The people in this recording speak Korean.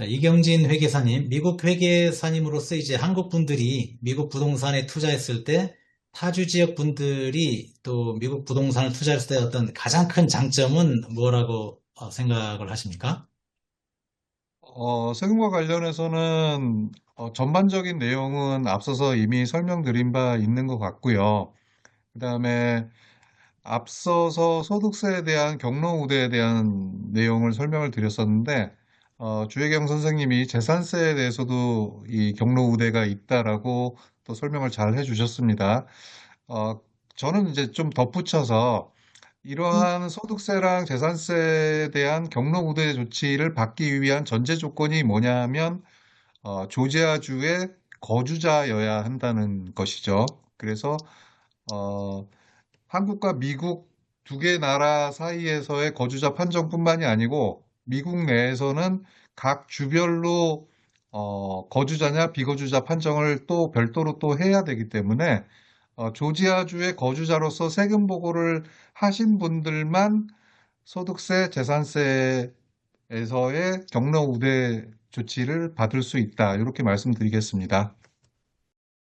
자, 이경진 회계사님, 미국 회계사님으로서 이제 한국 분들이 미국 부동산에 투자했을 때 타주 지역 분들이 또 미국 부동산을 투자했을 때 어떤 가장 큰 장점은 뭐라고 어, 생각을 하십니까? 어, 세금과 관련해서는 어, 전반적인 내용은 앞서서 이미 설명드린 바 있는 것 같고요. 그 다음에 앞서서 소득세에 대한 경로 우대에 대한 내용을 설명을 드렸었는데 어, 주혜경 선생님이 재산세에 대해서도 이 경로 우대가 있다라고 또 설명을 잘 해주셨습니다. 어, 저는 이제 좀 덧붙여서 이러한 소득세랑 재산세에 대한 경로 우대 조치를 받기 위한 전제 조건이 뭐냐면 어, 조지아주의 거주자여야 한다는 것이죠. 그래서 어, 한국과 미국 두 개 나라 사이에서의 거주자 판정뿐만이 아니고 미국 내에서는 각 주별로 어, 거주자냐 비거주자 판정을 또 별도로 또 해야 되기 때문에 어, 조지아주의 거주자로서 세금 보고를 하신 분들만 소득세, 재산세에서의 경로 우대 조치를 받을 수 있다. 이렇게 말씀드리겠습니다.